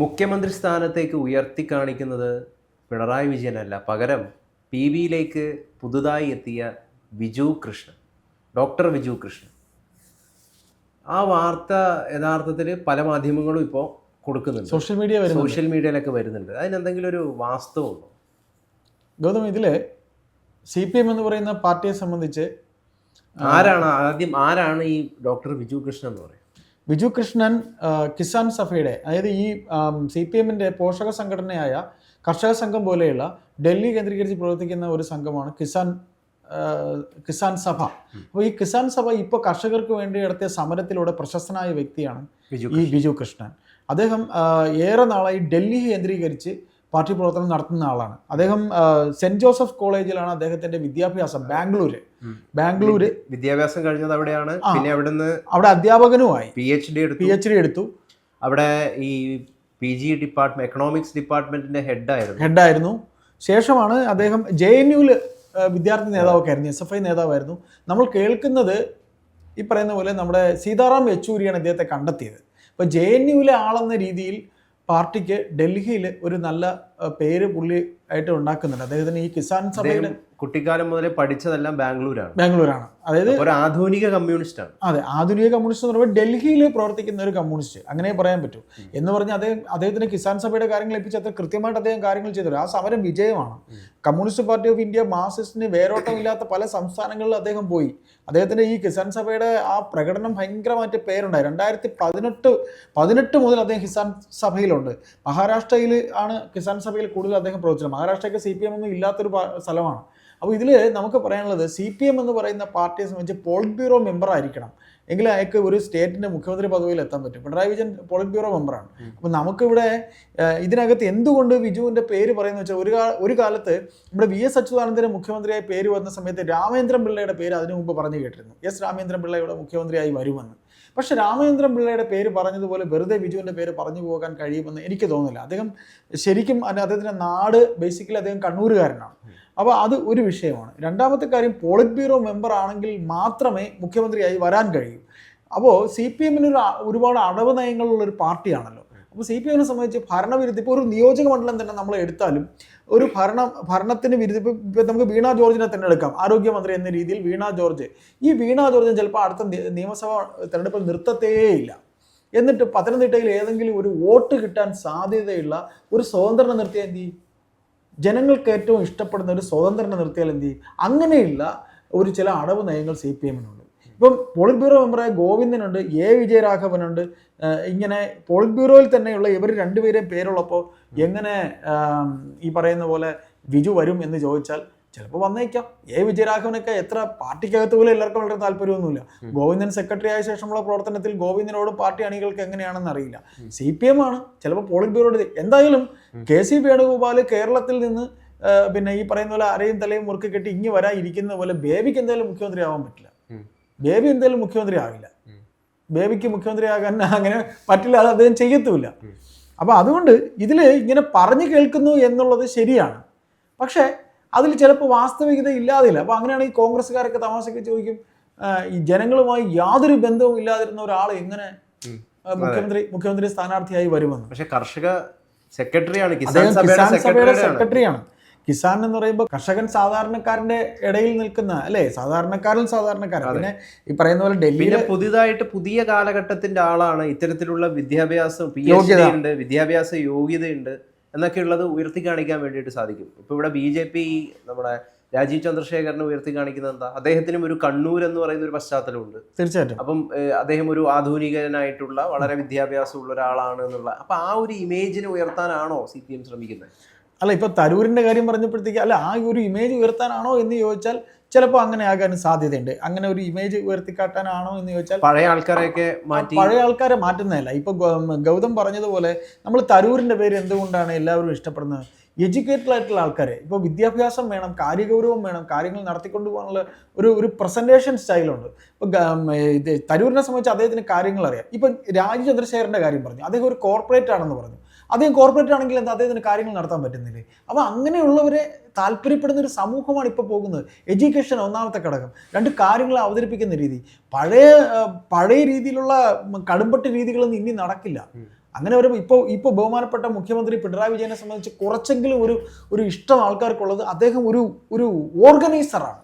മുഖ്യമന്ത്രി സ്ഥാനത്തേക്ക് ഉയർത്തി കാണിക്കുന്നത് പിണറായി വിജയനല്ല. പകരം പി വിയിലേക്ക് പുതുതായി എത്തിയ വിജു കൃഷ്ണൻ ഡോക്ടർ വിജു കൃഷ്ണൻ. ആ വാർത്ത യഥാർത്ഥത്തിൽ പല മാധ്യമങ്ങളും ഇപ്പോൾ കൊടുക്കുന്നുണ്ട്. സോഷ്യൽ മീഡിയ സോഷ്യൽ മീഡിയയിലൊക്കെ വരുന്നുണ്ട്. അതിനെന്തെങ്കിലും ഒരു വാസ്തവമുണ്ടോ ഗൗതം ഇതിൽ സി പി എം എന്ന് പറയുന്ന പാർട്ടിയെ സംബന്ധിച്ച് ആരാണ് ആദ്യം ആരാണ് ഈ ഡോക്ടർ വിജു കൃഷ്ണൻ എന്ന് പറയുന്നത്? ബിജു കൃഷ്ണൻ കിസാൻ സഭയുടെ അതായത് ഈ സി പി എമ്മിന്റെ പോഷക സംഘടനയായ കർഷക സംഘം പോലെയുള്ള ഡൽഹി കേന്ദ്രീകരിച്ച് പ്രവർത്തിക്കുന്ന ഒരു സംഘമാണ് കിസാൻ കിസാൻ സഭ. അപ്പോൾ ഈ കിസാൻ സഭ ഇപ്പോൾ കർഷകർക്ക് വേണ്ടി നടത്തിയ സമരത്തിലൂടെ പ്രശസ്തനായ വ്യക്തിയാണ് ഈ ബിജു കൃഷ്ണൻ അദ്ദേഹം ഏറെ നാളായി ഡൽഹി കേന്ദ്രീകരിച്ച് പാർട്ടി പ്രവർത്തനം നടത്തുന്ന ആളാണ്. അദ്ദേഹം സെന്റ് ജോസഫ് കോളേജിലാണ് അദ്ദേഹത്തിന്റെ വിദ്യാഭ്യാസം ബാംഗ്ലൂര്. ബാംഗ്ലൂര് വിദ്യാഭ്യാസം കഴിഞ്ഞത് അവിടെയാണ്. പിന്നെ അവിടുന്ന് അവിടെ അധ്യാപകനുമായി പി എച്ച് ഡി എടുത്തു. പി എച്ച് ഡി എടുത്തു. അവിടെ ഈ പി ജി ഡിപ്പാർട്ട്മെന്റ് എക്കണോമിക്സ് ഡിപ്പാർട്ട്മെന്റിന്റെ ഹെഡായിരുന്നു ഹെഡായിരുന്നു ശേഷമാണ് അദ്ദേഹം ജെ എൻ യുവിൽ വിദ്യാർത്ഥി നേതാവൊക്കെ ആയിരുന്നു എസ് എഫ് ഐ നേതാവായിരുന്നു. നമ്മൾ കേൾക്കുന്നത് ഈ പറയുന്ന പോലെ നമ്മുടെ സീതാറാം യെച്ചൂരിയാണ് ഇദ്ദേഹത്തെ കണ്ടെത്തിയത്. അപ്പോൾ ജെ എൻ യുവിലെ ആളെന്ന രീതിയിൽ പാർട്ടിക്ക് ഡൽഹിയിൽ ഒരു നല്ല പേര് പുള്ളി ആയിട്ട് ഉണ്ടാക്കുന്നുണ്ട്. അദ്ദേഹത്തിന് ഈ കിസാൻ സഭയുടെ കുട്ടിക്കാലം മുതലേ പഠിച്ചതെല്ലാം ബാംഗ്ലൂരാണ്. ബാംഗ്ലൂരാണ്. അതായത് ഒരു ആധുനിക കമ്മ്യൂണിസ്റ്റ് ആണ് അതെ ആധുനിക കമ്മ്യൂണിസ്റ്റ് എന്ന് പറയുമ്പോൾ ഡൽഹിയിൽ പ്രവർത്തിക്കുന്ന ഒരു കമ്മ്യൂണിസ്റ്റ്. അങ്ങനെ പറയാൻ പറ്റൂ. എന്ന് പറഞ്ഞാൽ അദ്ദേഹം അദ്ദേഹത്തിന് കിസാൻ സഭയുടെ കാര്യങ്ങൾ ഏൽപ്പിച്ച് അത്ര കൃത്യമായിട്ട് അദ്ദേഹം കാര്യങ്ങൾ ചെയ്തു ആ സമരം വിജയമാണ്. കമ്മ്യൂണിസ്റ്റ് പാർട്ടി ഓഫ് ഇന്ത്യ മാർസിസ്റ്റിന് വേരോട്ടമില്ലാത്ത പല സംസ്ഥാനങ്ങളിൽ അദ്ദേഹം പോയി. അദ്ദേഹത്തിന്റെ ഈ കിസാൻ സഭയുടെ ആ പ്രകടനം ഭയങ്കരമായിട്ട് പേരുണ്ടായി. രണ്ടായിരത്തി പതിനെട്ട് പതിനെട്ട് മുതൽ അദ്ദേഹം കിസാൻ സഭയിലുണ്ട്. മഹാരാഷ്ട്രയിൽ ആണ് കിസാൻ സഭയിൽ കൂടുതൽ അദ്ദേഹം പ്രവർത്തിച്ചത് മഹാരാഷ്ട്രയ്ക്ക് സി പി എം ഒന്നും ഇല്ലാത്തൊരു സ്ഥലമാണ്. അപ്പോൾ ഇതിൽ നമുക്ക് പറയാനുള്ളത് സി പി എം എന്ന് പറയുന്ന പാർട്ടിയെ സംബന്ധിച്ച് പോളിറ്റ് ബ്യൂറോ മെമ്പർ ആയിരിക്കണം. എങ്കിൽ അയാൾക്ക് ഒരു സ്റ്റേറ്റിന്റെ മുഖ്യമന്ത്രി പദവിയിൽ എത്താൻ പറ്റും. പിണറായി വിജയൻ പോളിറ്റ് ബ്യൂറോ മെമ്പറാണ് അപ്പോൾ നമുക്കിവിടെ ഇതിനകത്ത് എന്തുകൊണ്ട് വിജുവിന്റെ പേര് പറയുന്നത് വെച്ചാൽ ഒരു കാല ഒരു കാലത്ത് നമ്മുടെ വി എസ് അച്യുതാനന്ദന്റെ മുഖ്യമന്ത്രിയായി പേര് വന്ന സമയത്ത് രാമേന്ദ്രൻ പിള്ളയുടെ പേര് അതിനു മുമ്പ് പറഞ്ഞു കേട്ടിരുന്നു. എസ് രാമേന്ദ്രൻ പിള്ള ഇവിടെ മുഖ്യമന്ത്രിയായി വരുമെന്ന്. പക്ഷെ രാമചന്ദ്രൻ പിള്ളയുടെ പേര് പറഞ്ഞതുപോലെ വെറുതെ ബിജുവിന്റെ പേര് പറഞ്ഞു പോകാൻ കഴിയുമെന്ന് എനിക്ക് തോന്നുന്നില്ല. അദ്ദേഹം ശരിക്കും അദ്ദേഹത്തിന്റെ നാട് ബേസിക്കലി അദ്ദേഹം കണ്ണൂരുകാരനാണ്. അപ്പോൾ അത് ഒരു വിഷയമാണ്. രണ്ടാമത്തെ കാര്യം പോളിറ്റ് ബ്യൂറോ മെമ്പർ ആണെങ്കിൽ മാത്രമേ മുഖ്യമന്ത്രിയായി വരാൻ കഴിയൂ. അപ്പോൾ സി പി എമ്മിന് ഒരു ഒരുപാട് അടവ് നയങ്ങളുള്ള ഒരു പാർട്ടിയാണല്ലോ. അപ്പോൾ സി പി എമ്മിനെ സംബന്ധിച്ച് ഭരണവിരുദ്ധ ഇപ്പോൾ ഒരു നിയോജക മണ്ഡലം തന്നെ നമ്മൾ എടുത്താലും ഒരു ഭരണ ഭരണത്തിന് വിരുദ്ധ ഇപ്പം ഇപ്പം നമുക്ക് വീണ ജോർജിനെ തന്നെ എടുക്കാം ആരോഗ്യമന്ത്രി എന്ന രീതിയിൽ വീണ ജോർജ്. ഈ വീണ ജോർജ് ചിലപ്പോൾ അടുത്ത നിയമസഭാ തെരഞ്ഞെടുപ്പിൽ നിർത്തത്തേയില്ല എന്നിട്ട് പത്തനംതിട്ടയിൽ ഏതെങ്കിലും ഒരു വോട്ട് കിട്ടാൻ സാധ്യതയുള്ള ഒരു സ്വതന്ത്രനെ നിർത്തിയാൽ ജനങ്ങൾക്ക് ഏറ്റവും ഇഷ്ടപ്പെടുന്ന ഒരു സ്വതന്ത്രനെ നിർത്തിയാൽ എന്ത് ചെയ്യും? അങ്ങനെയുള്ള ഒരു ചില അടവ് നയങ്ങൾ സി പി എമ്മിനുണ്ട്. ഇപ്പം പോളിറ്റ് ബ്യൂറോ മെമ്പറായ ഗോവിന്ദനുണ്ട് എ വിജയരാഘവനുണ്ട്. ഇങ്ങനെ പോളിറ്റ് ബ്യൂറോയിൽ തന്നെയുള്ള ഇവർ രണ്ടുപേരെയും പേരുള്ളപ്പോൾ എങ്ങനെ ഈ പറയുന്ന പോലെ വിജു വരും എന്ന് ചോദിച്ചാൽ ചിലപ്പോൾ വന്നേക്കാം. എ. വിജയരാഘവനൊക്കെ എത്ര പാർട്ടിക്കകത്ത് പോലും എല്ലാവർക്കും വളരെ താല്പര്യമൊന്നുമില്ല. ഗോവിന്ദൻ സെക്രട്ടറി ആയ ശേഷമുള്ള പ്രവർത്തനത്തിൽ ഗോവിന്ദനോട് പാർട്ടി അണികൾക്ക് എങ്ങനെയാണെന്ന് അറിയില്ല. സി പി എം ആണ്. ചിലപ്പോൾ പോളിറ്റ് ബ്യൂറോയുടെ എന്തായാലും കെ. സി. വേണുഗോപാൽ കേരളത്തിൽ നിന്ന് പിന്നെ ഈ പറയുന്ന പോലെ അരയും തലയും മുറുക്കി കെട്ടി ഇങ്ങി വരാൻ ഇരിക്കുന്ന പോലെ ബേബിക്ക് എന്തായാലും മുഖ്യമന്ത്രി ആവാൻ പറ്റില്ല. ബേബി എന്തായാലും മുഖ്യമന്ത്രി ആവില്ല. ബേബിക്ക് മുഖ്യമന്ത്രി ആകാൻ അങ്ങനെ പറ്റില്ല അത് അദ്ദേഹം ചെയ്യത്തുമില്ല. അപ്പൊ അപ്പോൾ അതുകൊണ്ട് ഇതിൽ ഇങ്ങനെ പറഞ്ഞു കേൾക്കുന്നു എന്നുള്ളത് ശരിയാണ്. പക്ഷേ അതിൽ ചിലപ്പോൾ വാസ്തവികത ഇല്ലാതില്ല അപ്പോൾ അങ്ങനെയാണെങ്കിൽ കോൺഗ്രസ്സുകാരൊക്കെ തമാശയ്ക്ക് ചോദിക്കും ഈ ജനങ്ങളുമായി യാതൊരു ബന്ധവും ഇല്ലാതിരുന്ന ഒരാൾ എങ്ങനെ മുഖ്യമന്ത്രി മുഖ്യമന്ത്രി സ്ഥാനാർത്ഥിയായി വരുമെന്ന്. പക്ഷെ കർഷക സെക്രട്ടറിയാണ് കിസാൻ സഭയുടെ കിസാൻ സഭയുടെ സെക്രട്ടറിയാണ്. കിസാൻ എന്ന് പറയുമ്പോൾ കർഷകൻ സാധാരണക്കാരന്റെ ഇടയിൽ നിൽക്കുന്ന അല്ലേ? സാധാരണക്കാരിൽ സാധാരണക്കാരൻ. പിന്നെ ഈ പറയുന്ന പോലെ ഡൽഹിയിലെ പുതിയതായിട്ട് പുതിയ കാലഘട്ടത്തിന്റെ ആളാണ്. ഇത്തരത്തിലുള്ള വിദ്യാഭ്യാസം പി എച്ച് ഡി ഉണ്ട് വിദ്യാഭ്യാസ യോഗ്യതയുണ്ട്. എന്നൊക്കെ ഉള്ളത് ഉയർത്തി കാണിക്കാൻ വേണ്ടിയിട്ട് സാധിക്കും. ഇപ്പൊ ഇവിടെ ബി ജെ പി നമ്മുടെ രാജീവ് ചന്ദ്രശേഖരനെ ഉയർത്തി കാണിക്കുന്നത് എന്താ? അദ്ദേഹത്തിനും ഒരു കണ്ണൂർ എന്ന് പറയുന്ന ഒരു പശ്ചാത്തലമുണ്ട് തീർച്ചയായിട്ടും. അപ്പം അദ്ദേഹം ഒരു ആധുനികനായിട്ടുള്ള വളരെ വിദ്യാഭ്യാസമുള്ള ഒരാളാണ് എന്നുള്ള അപ്പൊ ആ ഒരു ഇമേജിനെ ഉയർത്താനാണോ സി പി എം ശ്രമിക്കുന്നത്? അല്ല ഇപ്പോൾ തരൂരിന്റെ കാര്യം പറഞ്ഞപ്പോഴത്തേക്ക് അല്ല ആ ഒരു ഇമേജ് ഉയർത്താനാണോ എന്ന് ചോദിച്ചാൽ ചിലപ്പോൾ അങ്ങനെ ആകാനും സാധ്യതയുണ്ട്. അങ്ങനെ ഒരു ഇമേജ് ഉയർത്തിക്കാട്ടാനാണോ എന്ന് ചോദിച്ചാൽ പഴയ ആൾക്കാരെയൊക്കെ മാറ്റി പഴയ ആൾക്കാരെ മാറ്റുന്നതല്ല. ഇപ്പോൾ ഗൗതം പറഞ്ഞതുപോലെ നമ്മൾ തരൂരിന്റെ പേര് എന്തുകൊണ്ടാണ് എല്ലാവരും ഇഷ്ടപ്പെടുന്നത്? എഡ്യൂക്കേറ്റഡ് ആയിട്ടുള്ള ആൾക്കാരെ. ഇപ്പോൾ വിദ്യാഭ്യാസം വേണം കാര്യഗൗരവം വേണം കാര്യങ്ങൾ നടത്തിക്കൊണ്ട് പോകാനുള്ള ഒരു ഒരു പ്രസന്റേഷൻ സ്റ്റൈലുണ്ട് ഇപ്പോൾ ഇത് തരൂരിനെ സംബന്ധിച്ച് അദ്ദേഹത്തിന് കാര്യങ്ങൾ അറിയാം. ഇപ്പം രാജു ചന്ദ്രശേഖരന്റെ കാര്യം പറഞ്ഞു. അദ്ദേഹം ഒരു കോർപ്പറേറ്റ് ആണെന്ന് പറഞ്ഞു. അദ്ദേഹം കോർപ്പറേറ്റ് ആണെങ്കിൽ എന്താ അദ്ദേഹത്തിന് കാര്യങ്ങൾ നടത്താൻ പറ്റുന്നില്ലേ? അപ്പോൾ അങ്ങനെയുള്ളവരെ താല്പര്യപ്പെടുന്ന ഒരു സമൂഹമാണ് ഇപ്പോൾ പോകുന്നത്. എഡ്യൂക്കേഷൻ ഒന്നാമത്തെ ഘടകം. രണ്ട് കാര്യങ്ങൾ അവതരിപ്പിക്കുന്ന രീതി. പഴയ പഴയ രീതിയിലുള്ള കടുംപട്ട് രീതികളൊന്നും ഇനി നടക്കില്ല. അങ്ങനെ ഒരു ഇപ്പോൾ ഇപ്പോൾ ബഹുമാനപ്പെട്ട മുഖ്യമന്ത്രി പിണറായി വിജയനെ സംബന്ധിച്ച് കുറച്ചെങ്കിലും ഒരു ഒരു ഇഷ്ടം ആൾക്കാർക്കുള്ളത് അദ്ദേഹം ഒരു ഒരു ഓർഗനൈസറാണ്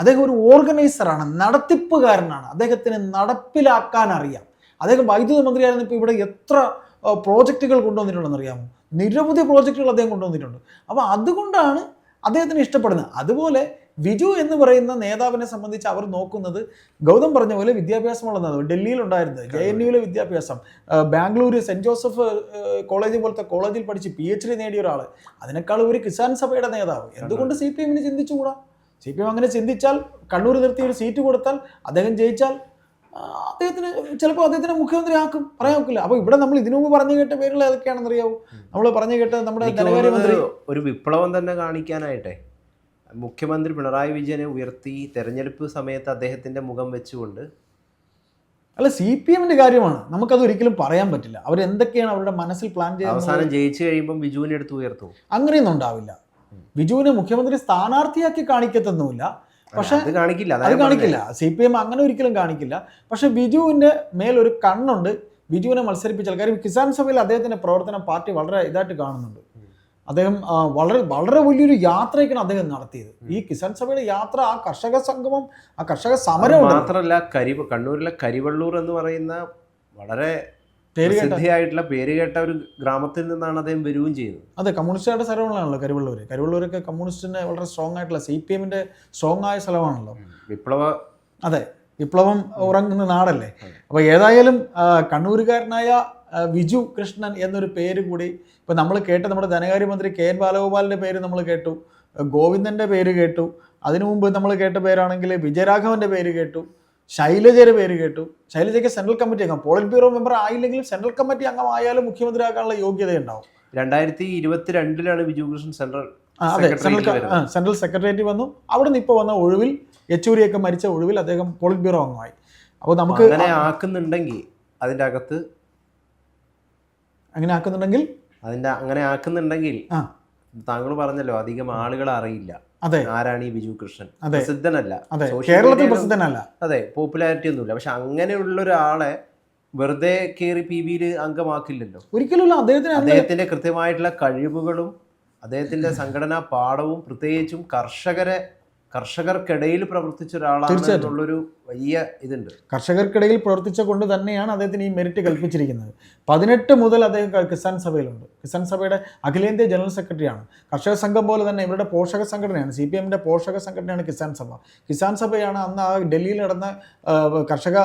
അദ്ദേഹം ഒരു ഓർഗനൈസറാണ് നടത്തിപ്പുകാരനാണ്. അദ്ദേഹത്തിന് നടപ്പിലാക്കാൻ അറിയാം. അദ്ദേഹം വൈദ്യുത മന്ത്രിയായിരുന്നു ഇപ്പോൾ ഇവിടെ എത്ര പ്രോജക്റ്റുകൾ കൊണ്ടുവന്നിട്ടുണ്ടെന്ന് അറിയാമോ നിരവധി പ്രോജക്റ്റുകൾ അദ്ദേഹം കൊണ്ടുവന്നിട്ടുണ്ട്. അപ്പോൾ അതുകൊണ്ടാണ് അദ്ദേഹത്തിന് ഇഷ്ടപ്പെടുന്നത്. അതുപോലെ വിജു എന്ന് പറയുന്ന നേതാവിനെ സംബന്ധിച്ച് അവർ നോക്കുന്നത് ഗൗതം പറഞ്ഞ പോലെ വിദ്യാഭ്യാസമുള്ള നേതാവ് ഡൽഹിയിലുണ്ടായിരുന്നത്. ജെ എൻ യുവിലെ വിദ്യാഭ്യാസം. ബാംഗ്ലൂര് സെന്റ് ജോസഫ് കോളേജ് പോലത്തെ കോളേജിൽ പഠിച്ച് പി എച്ച് ഡി നേടിയ ഒരാൾ അതിനേക്കാൾ ഒരു കിസാൻ സഭയുടെ നേതാവ്. എന്തുകൊണ്ട് സി പി എമ്മിന് ചിന്തിച്ചുകൂടാ? സി പി എം അങ്ങനെ ചിന്തിച്ചാൽ കണ്ണൂർ നിർത്തി ഒരു സീറ്റ് കൊടുത്താൽ അദ്ദേഹം ജയിച്ചാൽ അദ്ദേഹത്തിന് ചിലപ്പോൾ അദ്ദേഹത്തിനെ മുഖ്യമന്ത്രി ആക്കും പറയാൻ ഒക്കില്ല. അപ്പോൾ ഇവിടെ നമ്മൾ ഇതിനു മുമ്പ് പറഞ്ഞു കേട്ട പേരുകൾ ഏതൊക്കെയാണെന്ന് അറിയാവോ നമ്മൾ പറഞ്ഞു കേട്ട നമ്മുടെ ധനകാര്യമന്ത്രി. ഒരു വിപ്ലവം തന്നെ കാണിക്കാനായിട്ടെ. മുഖ്യമന്ത്രി പിണറായി വിജയനെ ഉയർത്തി തെരഞ്ഞെടുപ്പ് സമയത്ത് അദ്ദേഹത്തിന്റെ മുഖം വെച്ചുകൊണ്ട് അല്ല സി പി എമ്മിന്റെ കാര്യമാണ്. നമുക്കത് ഒരിക്കലും പറയാൻ പറ്റില്ല. അവർ എന്തൊക്കെയാണ് അവരുടെ മനസ്സിൽ പ്ലാൻ ചെയ്യുന്നത്? അവസാനം ജയിച്ചു കഴിയുമ്പോൾ ബിജുവിനെ എടുത്ത് ഉയർത്തും. അങ്ങനെയൊന്നും ഉണ്ടാവില്ല. ബിജുവിനെ മുഖ്യമന്ത്രി സ്ഥാനാർത്ഥിയാക്കി കാണിക്കത്തൊന്നുമില്ല. പക്ഷെ കാണിക്കില്ല അതാ കാണിക്കില്ല. സി പി എം അങ്ങനെ ഒരിക്കലും കാണിക്കില്ല. പക്ഷേ ബിജുവിന്റെ മേലൊരു കണ്ണുണ്ട്. ബിജുവിനെ മത്സരിപ്പിച്ചാൽ കാര്യം കിസാൻ സഭയിൽ അദ്ദേഹത്തിന്റെ പ്രവർത്തനം പാർട്ടി വളരെ ഇതായിട്ട് കാണുന്നുണ്ട്. അദ്ദേഹം വളരെ വളരെ വലിയൊരു യാത്രയൊക്കെയാണ് അദ്ദേഹം നടത്തിയത്. ഈ കിസാൻ സഭയുടെ യാത്ര ആ കർഷക സംഗമം ആ കർഷക സമരം. മാത്രമല്ല കരി കണ്ണൂരിലെ കരിവള്ളൂർ എന്ന് പറയുന്ന വളരെ പ്രസിദ്ധിയായിട്ടുള്ള പേര് കേട്ട ഒരു ഗ്രാമത്തിൽ നിന്നാണ് അദ്ദേഹം വരികയും ചെയ്തത്. അതെ കമ്മ്യൂണിസ്റ്റുകാരുടെ സ്ഥലങ്ങളാണല്ലോ കരുവള്ളൂർ കരുവള്ളൂരൊക്കെ കമ്മ്യൂണിസ്റ്റിന്റെ വളരെ സ്ട്രോങ് ആയിട്ടുള്ള സി പി എമ്മിന്റെ സ്ട്രോങ് ആയ സ്ഥലമാണല്ലോ. വിപ്ലവ അതെ വിപ്ലവം ഉറങ്ങുന്ന നാടല്ലേ? അപ്പോൾ ഏതായാലും കണ്ണൂരുകാരനായ വിജു കൃഷ്ണൻ എന്നൊരു പേര് കൂടി ഇപ്പൊ നമ്മൾ കേട്ട നമ്മുടെ ധനകാര്യമന്ത്രി കെ എൻ ബാലഗോപാലിന്റെ പേര് നമ്മൾ കേട്ടു ഗോവിന്ദന്റെ പേര് കേട്ടു അതിനു മുമ്പ് നമ്മൾ കേട്ട പേരാണെങ്കിൽ വിജയരാഘവന്റെ പേര് കേട്ടു ശൈലജയുടെ പേര് കേട്ടു. ശൈലജയ്ക്ക് സെൻട്രൽ കമ്മിറ്റി അംഗം. പോളിറ്റ് ബ്യൂറോ മെമ്പർ ആയില്ലെങ്കിലും സെൻട്രൽ കമ്മിറ്റി അംഗമായാലും മുഖ്യമന്ത്രി ആകാനുള്ള യോഗ്യത ഉണ്ടാവും രണ്ടായിരത്തി ഇരുപത്തിരണ്ടിലാണ് ബിജു കൃഷ്ണൻ സെൻട്രൽ അതെ. സെൻട്രൽ സെൻട്രൽ സെക്രട്ടേറിയറ്റ് വന്നു. അവിടെ നിന്ന് ഇപ്പോൾ വന്ന ഒഴിവിൽ യെച്ചൂരിയൊക്കെ മരിച്ച ഒഴിവിൽ അദ്ദേഹം പോളിറ്റ് ബ്യൂറോ അംഗമായി. അപ്പോൾ നമുക്ക് അങ്ങനെ ആക്കുന്നുണ്ടെങ്കിൽ അതിന്റെ അകത്ത് അങ്ങനെ ആക്കുന്നുണ്ടെങ്കിൽ അതിന്റെ അങ്ങനെ ആക്കുന്നുണ്ടെങ്കിൽ ആ. താങ്കൾ പറഞ്ഞല്ലോ അധികം ആളുകൾ അറിയില്ല. അതെ. ആരാണ് ഈ ബിജു കൃഷ്ണൻ? പ്രസിദ്ധനല്ല. അതെ. കേരളത്തിൽ പ്രസിദ്ധനല്ല. അതെ പോപ്പുലാരിറ്റി ഒന്നുമില്ല. പക്ഷെ അങ്ങനെയുള്ള ഒരാളെ വെറുതെ കയറി പി ബിയിൽ അംഗമാക്കില്ലല്ലോ. ഒരിക്കലും അദ്ദേഹത്തിന് അദ്ദേഹത്തിന്റെ കൃത്യമായിട്ടുള്ള കഴിവുകളും അദ്ദേഹത്തിന്റെ സംഘടനാ പാഠവും പ്രത്യേകിച്ചും കർഷകരെ കർഷകർക്കിടയിൽ പ്രവർത്തിച്ച ഒരാളാണ്. എന്നുള്ളൊരു വലിയ ഇതുണ്ട്. കർഷകർക്കിടയിൽ പ്രവർത്തിച്ച കൊണ്ട് തന്നെയാണ് അദ്ദേഹത്തിന് ഈ മെറിറ്റ് കൽപ്പിച്ചിരിക്കുന്നത്. പതിനെട്ട് മുതൽ അദ്ദേഹം കിസാൻ സഭയിലുണ്ട്. കിസാൻ സഭയുടെ അഖിലേന്ത്യാ ജനറൽ സെക്രട്ടറിയാണ്. കർഷക സംഘം പോലെ തന്നെ ഇവരുടെ പോഷക സംഘടനയാണ് സി പി എമ്മിന്റെ പോഷക സംഘടനയാണ് കിസാൻ സഭ. കിസാൻ സഭയാണ് അന്ന് ആ ഡൽഹിയിൽ നടന്ന കർഷക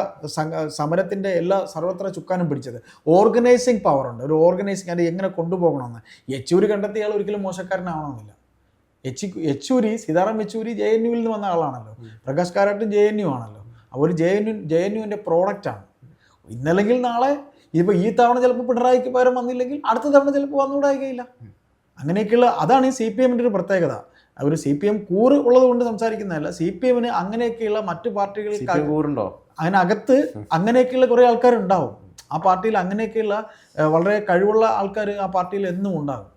സമരത്തിന്റെ എല്ലാ സർവത്ര ചുക്കാനും പിടിച്ചത്. ഓർഗനൈസിങ് പവർ ഉണ്ട്. ഒരു ഓർഗനൈസിങ് അത് എങ്ങനെ കൊണ്ടുപോകണമെന്ന്. യെച്ചൂരി കണ്ടെത്തിയാൽ ഒരിക്കലും മോശക്കാരനാവണമെന്നില്ല. യെച്ചി യെച്ചൂരി സീതാറാം യെച്ചൂരി ജെ എൻ യുവിൽ നിന്ന് വന്ന ആളാണല്ലോ. പ്രകാശ് കാരാട്ടും ജെ എൻ യു ആണല്ലോ. അപ്പോൾ ഒരു J N U J N യുവിന്റെ പ്രോഡക്റ്റാണ് ഇന്നല്ലെങ്കിൽ നാളെ ഇപ്പോൾ ഈ തവണ ചിലപ്പോൾ പിണറായിക്ക് പകരം വന്നില്ലെങ്കിൽ അടുത്ത തവണ ചിലപ്പോൾ വന്നുകൂടായികയില്ല അങ്ങനെയൊക്കെയുള്ള അതാണ് ഈ സി പി എമ്മിന്റെ ഒരു പ്രത്യേകത. ഒരു സി പി എം കൂറ് ഉള്ളത് കൊണ്ട് സംസാരിക്കുന്നതല്ല സി പി എമ്മിന് അങ്ങനെയൊക്കെയുള്ള മറ്റു പാർട്ടികൾ പാർട്ടികൾക്ക് കൂറുണ്ടോ? അതിനകത്ത് അങ്ങനെയൊക്കെയുള്ള കുറേ ആൾക്കാരുണ്ടാവും. ആ പാർട്ടിയിൽ അങ്ങനെയൊക്കെയുള്ള വളരെ കഴിവുള്ള ആൾക്കാർ ആ പാർട്ടിയിൽ എന്നും ഉണ്ടാകും.